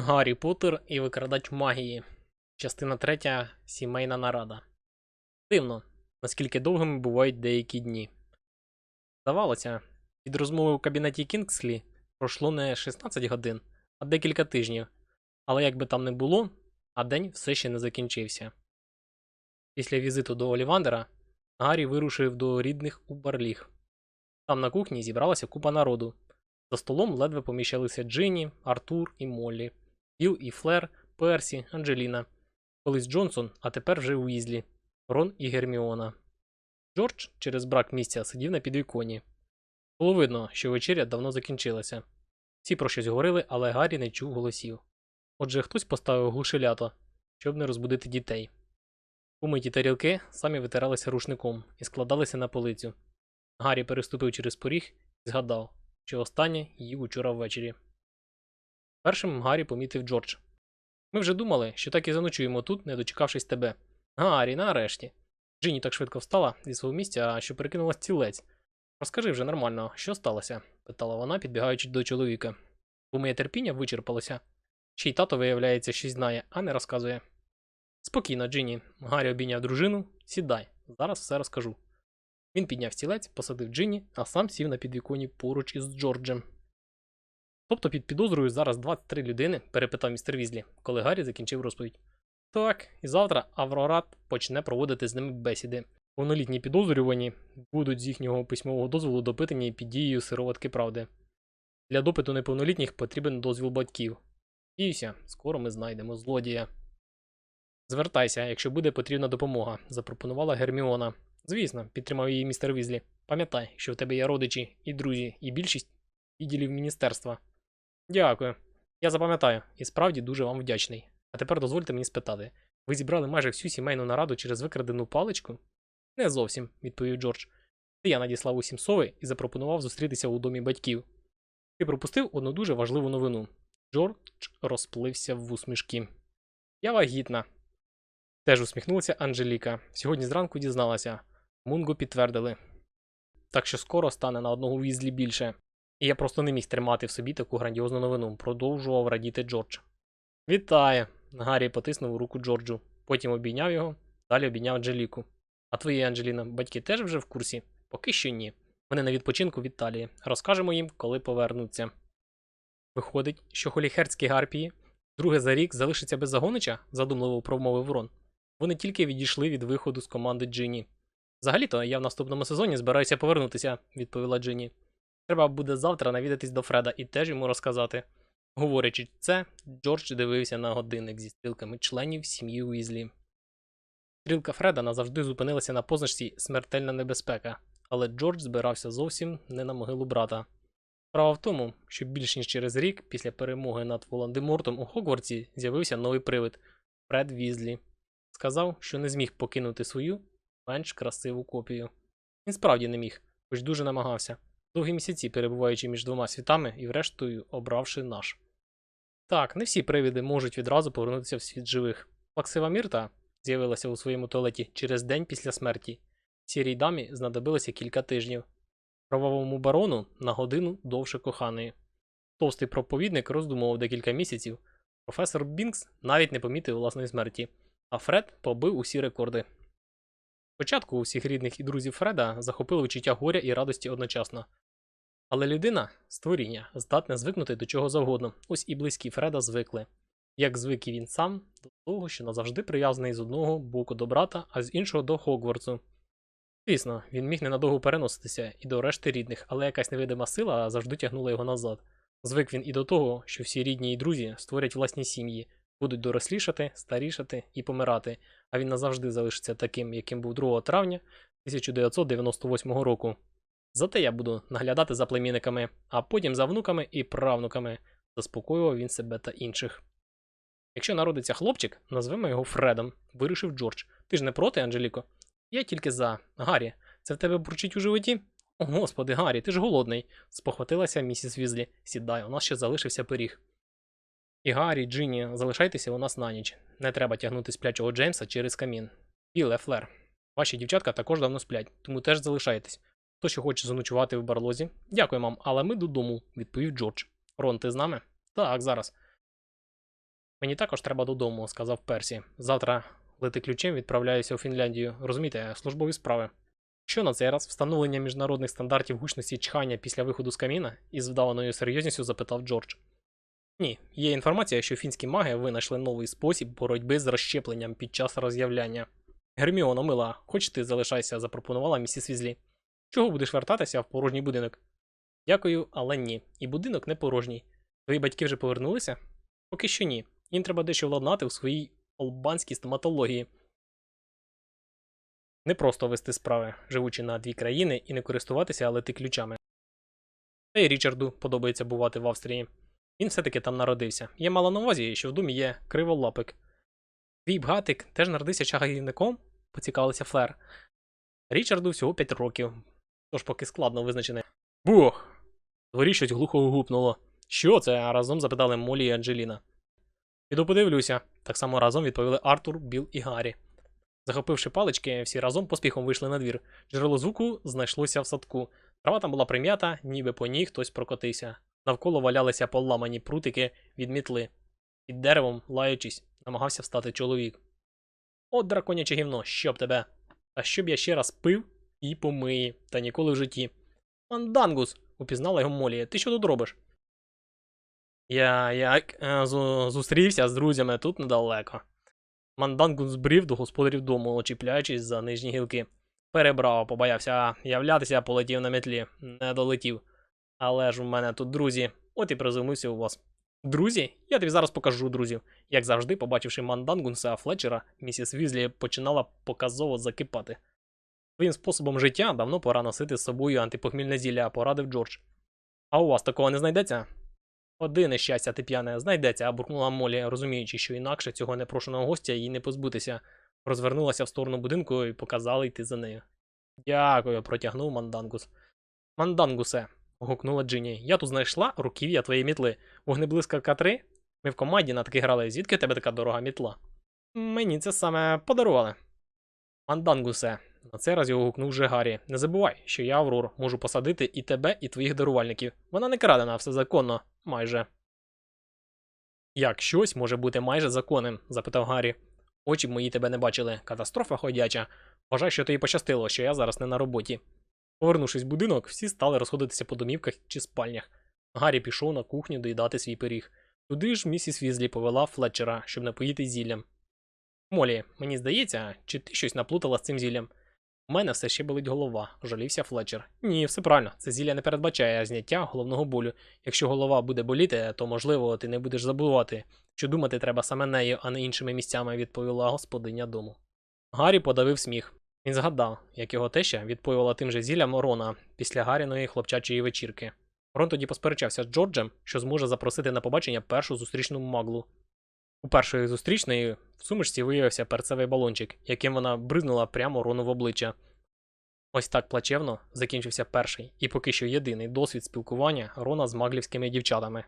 Гаррі Поттер і викрадач магії. Частина третя. Сімейна нарада. Дивно, наскільки довгими бувають деякі дні. Здавалося, від розмови у кабінеті Кінгслі пройшло не 16 годин, а декілька тижнів. Але як би там не було, а день все ще не закінчився. Після візиту до Олівандера Гаррі вирушив до рідних у Барліг. Там на кухні зібралася купа народу. За столом ледве поміщалися Джинні, Артур і Моллі, Біл і Флер, Персі, Анджеліна, колись Джонсон, а тепер вже Уізлі, Рон і Герміона. Джордж через брак місця сидів на підвіконі. Було видно, що вечеря давно закінчилася. Всі про щось говорили, але Гаррі не чув голосів. Отже, хтось поставив глушелято, щоб не розбудити дітей. Умиті тарілки самі витиралися рушником і складалися на полицю. Гаррі переступив через поріг і згадав, що останнє їв учора ввечері. Першим Гаррі помітив Джордж. Ми вже думали, що так і заночуємо тут, не дочекавшись тебе. Гаррі, нарешті. Джині так швидко встала зі свого місця, що перекинула стілець. Розкажи вже нормально, що сталося? питала вона, підбігаючи до чоловіка. Бо моє терпіння вичерпалося. Ще й тато, виявляється, щось знає, а не розказує. Спокійно, Джині. Гаррі обійняв дружину. Сідай, зараз все розкажу. Він підняв стілець, посадив Джині, а сам сів на підвіконі поруч із Джорджем. Тобто під підозрою зараз 23 людини, перепитав містер Візлі, коли Гаррі закінчив розповідь. Так, і завтра Аврорат почне проводити з ними бесіди. Повнолітні підозрювані будуть з їхнього письмового дозволу допитані під дією сироватки правди. Для допиту неповнолітніх потрібен дозвіл батьків. Діюся, скоро ми знайдемо злодія. Звертайся, якщо буде потрібна допомога, запропонувала Герміона. Звісно, підтримав її містер Візлі. Пам'ятай, що в тебе є родичі і друзі, і більшість відділів міністерства. Дякую. Я запам'ятаю і справді дуже вам вдячний. А тепер дозвольте мені спитати: ви зібрали майже всю сімейну нараду через викрадену паличку? Не зовсім, відповів Джордж. Ти я надіслав усім сови і запропонував зустрітися у домі батьків. Ти пропустив одну дуже важливу новину. Джордж розплився в усмішки. Я вагітна. Теж усміхнулася Анжеліка. Сьогодні зранку дізналася. Мунго підтвердили. Так що скоро стане на одного візлі більше. І я просто не міг тримати в собі таку грандіозну новину, продовжував радіти Джордж. Вітаю! Гаррі потиснув руку Джорджу, потім обійняв його, далі обійняв Анжеліку. А твої, Анджеліна, батьки теж вже в курсі? Поки що ні. Вони на відпочинку в Італії. Розкажемо їм, коли повернуться. Виходить, що холіхерські гарпії друге за рік залишаться без загонича, задумливо промовив Рон. Вони тільки відійшли від виходу з команди Джині. Взагалі-то я в наступному сезоні збираюся повернутися, відповіла Джині. Треба буде завтра навідатись до Фреда і теж йому розказати. Говорячи це, Джордж дивився на годинник зі стрілками членів сім'ї Уізлі. Стрілка Фреда назавжди зупинилася на позначці смертельна небезпека, але Джордж збирався зовсім не на могилу брата. Справа в тому, що більш ніж через рік після перемоги над Волан-де-Мортом у Хогвартсі з'явився новий привид Фред Візлі. Сказав, що не зміг покинути свою менш красиву копію. Він справді не міг, хоч дуже намагався, довгі місяці перебуваючи між двома світами і, врештою, обравши наш. Так, не всі привиди можуть відразу повернутися в світ живих. Плаксива Мірта з'явилася у своєму туалеті через день після смерті. Сірій дамі знадобилося кілька тижнів. Кровавому барону на годину довше коханої. Товстий проповідник роздумував декілька місяців. Професор Бінкс навіть не помітив власної смерті, а Фред побив усі рекорди. Спочатку усіх рідних і друзів Фреда захопили відчуття горя і радості одночасно. Але людина створіння, здатне звикнути до чого завгодно. Ось і близькі Фреда звикли. Як звик і він сам до того, що назавжди прив'язаний з одного боку до брата, а з іншого до Хогвартсу. Звісно, він міг ненадовго переноситися і до решти рідних, але якась невидима сила завжди тягнула його назад. Звик він і до того, що всі рідні і друзі створять власні сім'ї, будуть дорослішати, старішати і помирати, а він назавжди залишиться таким, яким був 2 травня 1998 року. Зате я буду наглядати за племінниками, а потім за внуками і правнуками, заспокоював він себе та інших. Якщо народиться хлопчик, назвемо його Фредом, вирішив Джордж. Ти ж не проти, Анжеліко? Я тільки за. Гаррі, це в тебе бурчить у животі? О, господи, Гаррі, ти ж голодний, спохватилася місіс Візлі. Сідай, у нас ще залишився пиріг. І Гаррі, Джині, залишайтеся у нас на ніч. Не треба тягнути сплячого Джеймса через камін. Біле, Флер. Ваші дівчатка також давно сплять, тому теж залишайтесь. Хто ще хоче заночувати в барлозі? Дякую, мам, але ми додому, відповів Джордж. Рон, ти з нами? Так, зараз. Мені також треба додому, сказав Персі. Завтра лети ключем відправляюся у Фінляндію. Розумієте, службові справи. Що на цей раз встановлення міжнародних стандартів гучності чхання після виходу з каміна? із вдаваною серйозністю запитав Джордж. Ні, є інформація, що фінські маги винайшли новий спосіб боротьби з розщепленням під час роз'являння. Герміона, мила, хоч ти залишайся, запропонувала місіс Візлі. Чого будеш вертатися в порожній будинок? Дякую, але ні. І будинок не порожній. Твої батьки вже повернулися? Поки що ні. Їм треба дещо владнати у своїй албанській стоматології. Не просто вести справи, живучи на дві країни і не користуватися лети ключами. Та й Річарду подобається бувати в Австрії. Він все-таки там народився. Я мала на увазі, що в домі є криволапик. Твій бгатик теж народився чагарівником? поцікавилася Флер. Річарду всього 5 років, тож поки складно визначене. В Дворі щось глухо гупнуло. Що це? Разом запитали Молі і Анджеліна. Піду подивлюся. Так само разом відповіли Артур, Біл і Гаррі. Захопивши палички, всі разом поспіхом вийшли на двір. Джерело звуку знайшлося в садку. Трава там була прим'ята, ніби по ній хтось прокотився. Навколо валялися поламані прутики від мітли. Під деревом, лаючись, намагався встати чоловік. От драконяче гівно, щоб тебе. Та щоб я ще раз пив і помиї, та ніколи в житті. Мандангус, упізнала його Молі. Ти що тут робиш? Я як е, зу- зустрівся з друзями тут недалеко. Мандангус збрів до господарів дому, очіпляючись за нижні гілки. Перебрав, побоявся являтися, полетів на метлі, не долетів. Але ж у мене тут друзі, от і приземлився у вас. Друзі? Я тобі зараз покажу друзів. Як завжди, побачивши Мандангунса Флетчера, місіс Візлі починала показово закипати. Своїм способом життя давно пора носити з собою антипохмільне зілля, порадив Джордж. А у вас такого не знайдеться? Одине щастя, ти п'яне, знайдеться, буркнула Молі, розуміючи, що інакше цього непрошеного гостя їй не позбутися. Розвернулася в сторону будинку і показала йти за нею. Дякую, протягнув Мандангус. Мандангусе, гукнула Джині. Я тут знайшла руків'я твоєї мітли. Вогнеблискавка 3? Ми в команді на таки грали. Звідки тебе така дорога мітла? Мені це саме подарували. Мандангусе. На цей раз його гукнув вже Гаррі. Не забувай, що я, Аврор, можу посадити і тебе, і твоїх дарувальників. Вона не крадена, все законно. Майже. Як щось може бути майже законним? запитав Гаррі. Очі мої тебе не бачили. Катастрофа ходяча. Вважай, що тобі пощастило, що я зараз не на роботі. Повернувшись в будинок, всі стали розходитися по домівках чи спальнях. Гаррі пішов на кухню доїдати свій пиріг. Туди ж місіс Візлі повела Флетчера, щоб напоїти зіллям. Молі, мені здається, чи ти щось наплутала з цим зіллям? У мене все ще болить голова, жалівся Флетчер. Ні, все правильно, це зілля не передбачає зняття головного болю. Якщо голова буде боліти, то можливо ти не будеш забувати, що думати треба саме нею, а не іншими місцями, відповіла господиня дому. Гаррі подавив сміх. Він згадав, як його теща відповіла тим же зіллям Рона після Гаріної хлопчачої вечірки. Рон тоді посперечався з Джорджем, що зможе запросити на побачення першу зустрічну маглу. У першої зустрічної в сумішці виявився перцевий балончик, яким вона бризнула прямо Рону в обличчя. Ось так плачевно закінчився перший і поки що єдиний досвід спілкування Рона з маглівськими дівчатами.